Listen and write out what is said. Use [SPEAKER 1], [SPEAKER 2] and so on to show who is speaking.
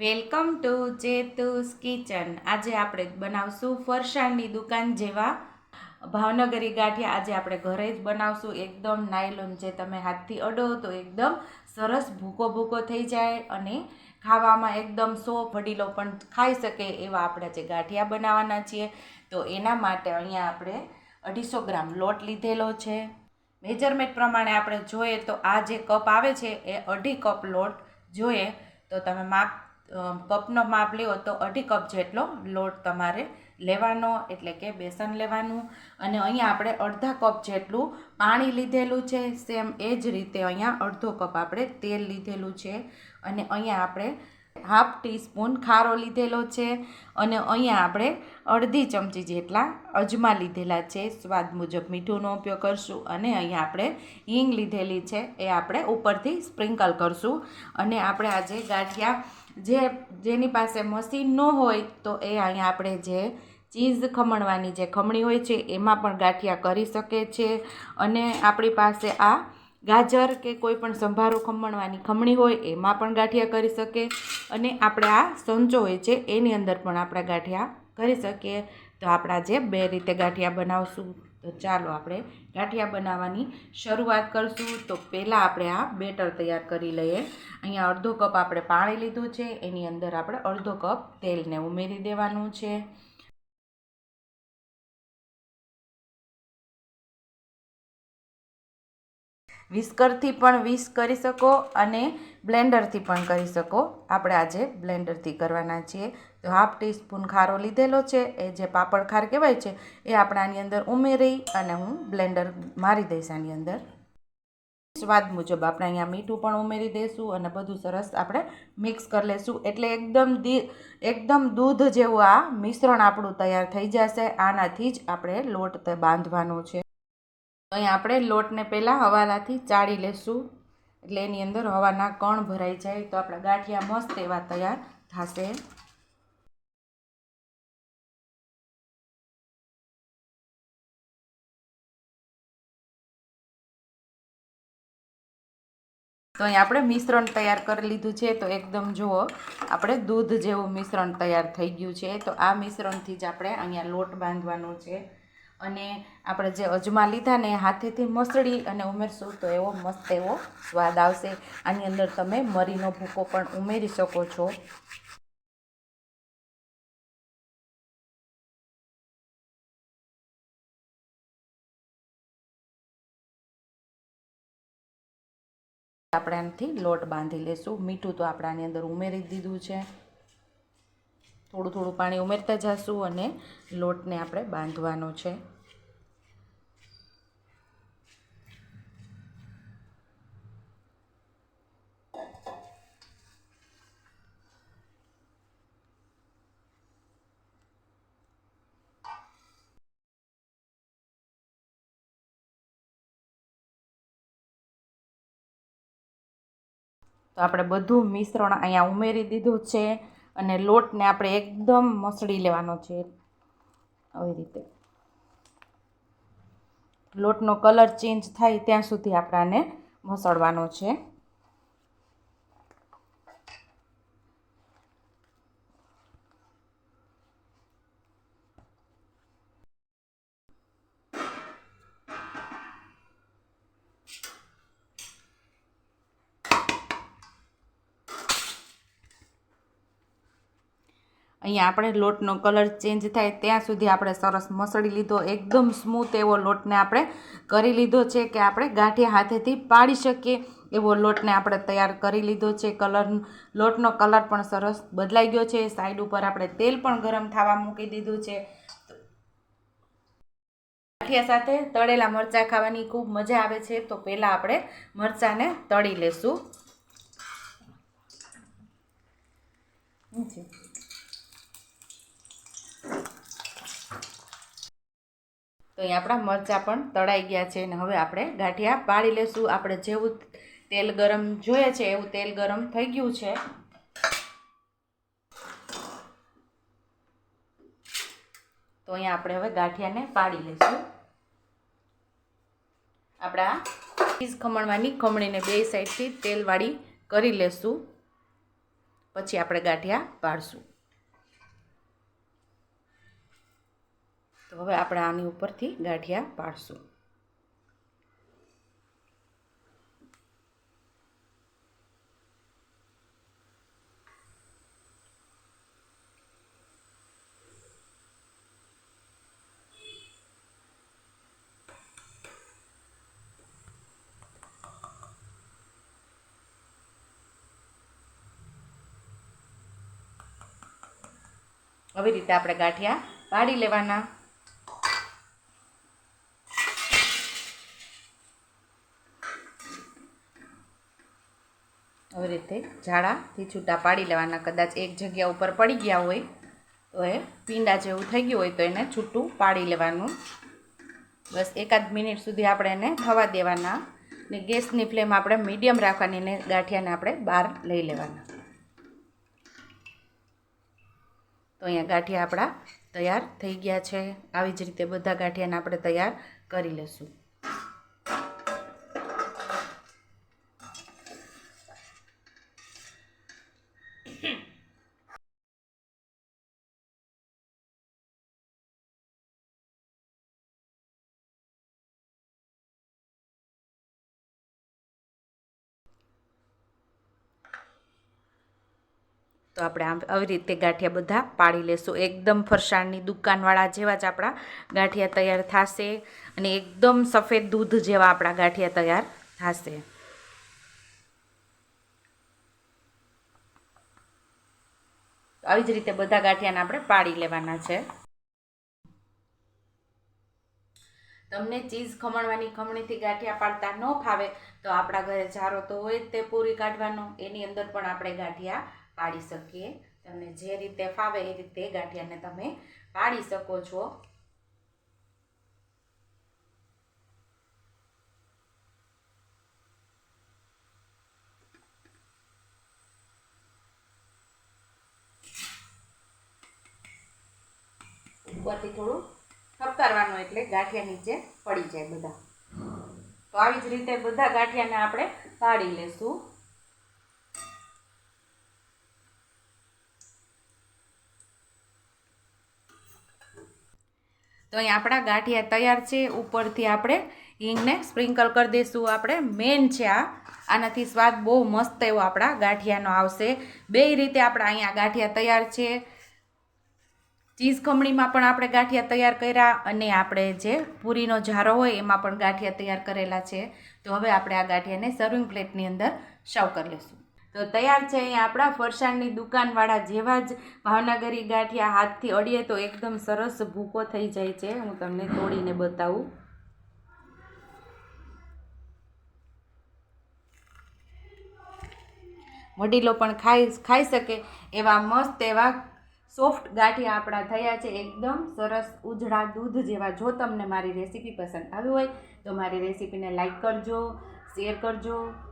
[SPEAKER 1] Welcome to જેતુસ kitchen. આજે આપણે બનાવશું ફરસાણની દુકાન જેવા ભાવનગરી ગાંઠિયા. આજે આપણે ઘરે જ બનાવશું એકદમ નાયલોન જે તમે હાથથી અડો તો એકદમ સરસ ભૂકો ભૂકો થઈ જાય અને ખાવામાં એકદમ સો વડીલો પણ ખાઈ શકે એવા આપણે જે ગાંઠિયા બનાવવાના છીએ. તો એના માટે અહીંયા આપણે અઢીસો ગ્રામ લોટ લીધેલો છે. મેજરમેન્ટ પ્રમાણે આપણે જોઈએ તો આ જે કપ આવે છે એ અઢી કપ લોટ જોઈએ. તો તમે માપ કપનો માપ લ્યો તો અઢી કપ જેટલો લોટ તમારે લેવાનો, એટલે કે બેસન લેવાનું. અને અહીંયા આપણે અડધા કપ જેટલું પાણી લીધેલું છે સેમ એ જ રીતે અહીંયા અડધો કપ આપણે તેલ લીધેલું છે. અને અહીંયા આપણે હાફ ટીસ્પૂન ખારો લીધેલો છે અને અહીંયા આપણે અડધી ચમચી જેટલા અજમા લીધેલા છે. સ્વાદ મુજબ મીઠુંનો ઉપયોગ કરશું અને અહીંયા આપણે હિંગ લીધેલી છે. એ આપણે ઉપરથી સ્પ્રિંકલ કરશું અને આપણે આજે ગાંઠિયા જે જેની પાસે મશીન ન હોય તો એ અહીંયા આપણે જે ચીઝ ખમણવાની જે ખમણી હોય છે એમાં પણ ગાંઠિયા કરી શકે છે. અને આપણી પાસે આ ગાજર કે કોઈ પણ સંભારો ખમણવાની ખમણી હોય, એમાં પણ ગાંઠિયા કરી શકે. અને આપણે આ સંચો હોય છે, એની અંદર પણ આપણે ગાંઠિયા કરી શકીએ. તો આપણા જે બે રીતે ગાંઠિયા બનાવશું, તો ચાલો આપણે ગાંઠિયા બનાવવાની શરૂઆત કરશું. તો પહેલાં આપણે આ બેટર તૈયાર કરી લઈએ. અહીંયા અડધો કપ આપણે પાણી લીધું છે, એની અંદર આપણે અડધો કપ તેલને ઉમેરી દેવાનું છે. વિસ્કરથી પણ વિસ કરી શકો અને બ્લેન્ડરથી પણ કરી શકો. આપણે આજે બ્લેન્ડરથી કરવાના છીએ. તો હાફ ટીસ્પૂન ખારો લીધેલો છે. એ જે પાપડ ખાર કહેવાય છે, એ આપણે આની અંદર ઉમેરી અને હું બ્લેન્ડર મારી દઈશ આની અંદર. સ્વાદ મુજબ આપણે અહીંયા મીઠું પણ ઉમેરી દઈશું અને બધું સરસ આપણે મિક્સ કરી લઈશું એટલે એકદમ દી, એકદમ દૂધ જેવું આ મિશ્રણ આપણું તૈયાર થઈ જશે. આનાથી જ આપણે લોટ બાંધવાનો છે. અહીં આપણે લોટને પહેલાં હવાલાથી ચાળી લેશું. એટલે એની અંદર હવાના કણ ભરાઈ જાય તો આપણા ગાંઠિયા મસ્ત એવા તૈયાર થશે. તો અહીં આપણે મિશ્રણ તૈયાર કરી લીધું છે. તો એકદમ જુઓ, આપણે દૂધ જેવું મિશ્રણ તૈયાર થઈ ગયું છે. તો આ મિશ્રણથી જ આપણે અહીંયા લોટ બાંધવાનો છે. અને આપણે જે અજમા લીધા ને હાથેથી મસળી અને ઉમેરશું તો એવો મસ્ત એવો સ્વાદ આવશે. આની અંદર તમે મરીનો ભૂકો પણ ઉમેરી શકો છો. આપણે આનાથી લોટ બાંધી લેશું. મીઠું તો આપણે આની અંદર ઉમેરી દીધું છે. થોડું થોડું પાણી ઉમેરતા જઈશું અને લોટને આપણે બાંધવાનો છે. તો આપણે બધું મિશ્રણ અહીંયા ઉમેરી દીધું છે અને લોટને આપણે એકદમ મસળી લેવાનો છે. આવી રીતે. લોટનો કલર ચેન્જ થાય ત્યાં સુધી આપણે આને મસળવાનો છે. અહીંયા આપણે લોટનો કલર ચેન્જ થાય ત્યાં સુધી આપણે સરસ મસળી લીધો, એકદમ સ્મૂથ એવો લોટને આપણે કરી લીધો છે કે આપણે ગાંઠિયા હાથેથી પાડી શકીએ. એવો લોટને આપણે તૈયાર કરી લીધો છે. કલર, લોટનો કલર પણ સરસ બદલાઈ ગયો છે. સાઈડ ઉપર આપણે તેલ પણ ગરમ થવા મૂકી દીધું છે. ગાંઠિયા સાથે તળેલા મરચાં ખાવાની ખૂબ મજા આવે છે. તો પહેલાં આપણે મરચાંને તળી લેશું શું છે તો અહીં આપણા મરચાં પણ તળાઈ ગયા છે અને હવે આપણે ગાંઠિયા પાડી લેશું. આપણે જેવું તેલ ગરમ જોઈએ છે એવું તેલ ગરમ થઈ ગયું છે. તો અહીંયા આપણે હવે ગાંઠિયાને પાડી લઈશું આપણા ચીઝ ખમણવાની ખમણીને બે સાઈડથી તેલવાળી કરી લેશું. પછી આપણે ગાંઠિયા પાડશું તો હવે આપણે આની ઉપરથી ગાંઠિયા પાડશું. આવી રીતે આપણે ગાંઠિયા પાડી લેવાના. આવી રીતે ઝાડાથી છૂટા પાડી લેવાના. કદાચ એક જગ્યા ઉપર પડી ગયા હોય, તો એ પીંડા જેવું થઈ ગયું હોય તો એને છૂટું પાડી લેવાનું. બસ એકાદ મિનિટ સુધી આપણે એને થવા દેવાના ને ગેસની ફ્લેમ આપણે મીડિયમ રાખવાની ને ગાંઠિયાને આપણે બહાર લઈ લેવાના. તો અહીંયા ગાંઠિયા આપણા તૈયાર થઈ ગયા છે. આવી જ રીતે બધા ગાંઠિયાને આપણે તૈયાર કરી લઈશું તો આપણે આમ આવી રીતે ગાંઠિયા બધા પાડી લેશું. એકદમ ફરસાણની દુકાનવાળા જેવા જ આપણા ગાંઠિયા તૈયાર થશે અને એકદમ સફેદ દૂધ જેવા આપણા ગાંઠિયા તૈયાર થશે. આવી જ રીતે બધા ગાંઠિયાને આપણે પાડી લેવાના છે. તમને ચીઝ ખમણવાની ખમણીથી ગાંઠિયા પાડતા ન ફાવે તો આપણા ઘરે જારો તો હોય તે પૂરી કાઢવાનો. એની અંદર પણ આપણે ગાંઠિયા પાડી શકીએ. તમને જે રીતે ફાવે એ રીતે ગાંઠિયાને તમે પાડી શકો છો. ઉપરથી થોડું ઠપકારવાનું એટલે ગાંઠિયા નીચે પડી જાય બધા. તો આવી જ રીતે બધા ગાંઠિયાને આપણે પાડી લેશું. તો અહીં આપણા ગાંઠિયા તૈયાર છે. ઉપરથી આપણે હિંગને સ્પ્રિંકલ કરી દઈશું. આપણે મેન છે આ. આનાથી સ્વાદ બહુ મસ્ત એવો આપણા ગાંઠિયાનો આવશે. બે રીતે આપણા અહીંયા ગાંઠિયા તૈયાર છે. ચીઝ ખમણીમાં પણ આપણે ગાંઠિયા તૈયાર કર્યા અને આપણે જે પૂરીનો જારો હોય એમાં પણ ગાંઠિયા તૈયાર કરેલા છે. તો હવે આપણે આ ગાંઠિયાને સર્વિંગ પ્લેટની અંદર સર્વ કરી લઈશું. તો તૈયાર છે અહીંયા આપણા ફરસાણની દુકાનવાળા જેવા જ ભાવનગરી ગાંઠિયા હાથથી અડીએ તો એકદમ સરસ ભૂકો થઈ જાય છે. હું તમને તોડીને બતાવું. વડીલો પણ ખાઈ ખાઈ શકે એવા મસ્ત એવા સોફ્ટ ગાંઠિયા આપણા થયા છે. એકદમ સરસ ઉજળા દૂધ જેવા. જો તમને મારી રેસીપી પસંદ આવી હોય તો મારી રેસીપીને લાઈક કરજો, શેર કરજો.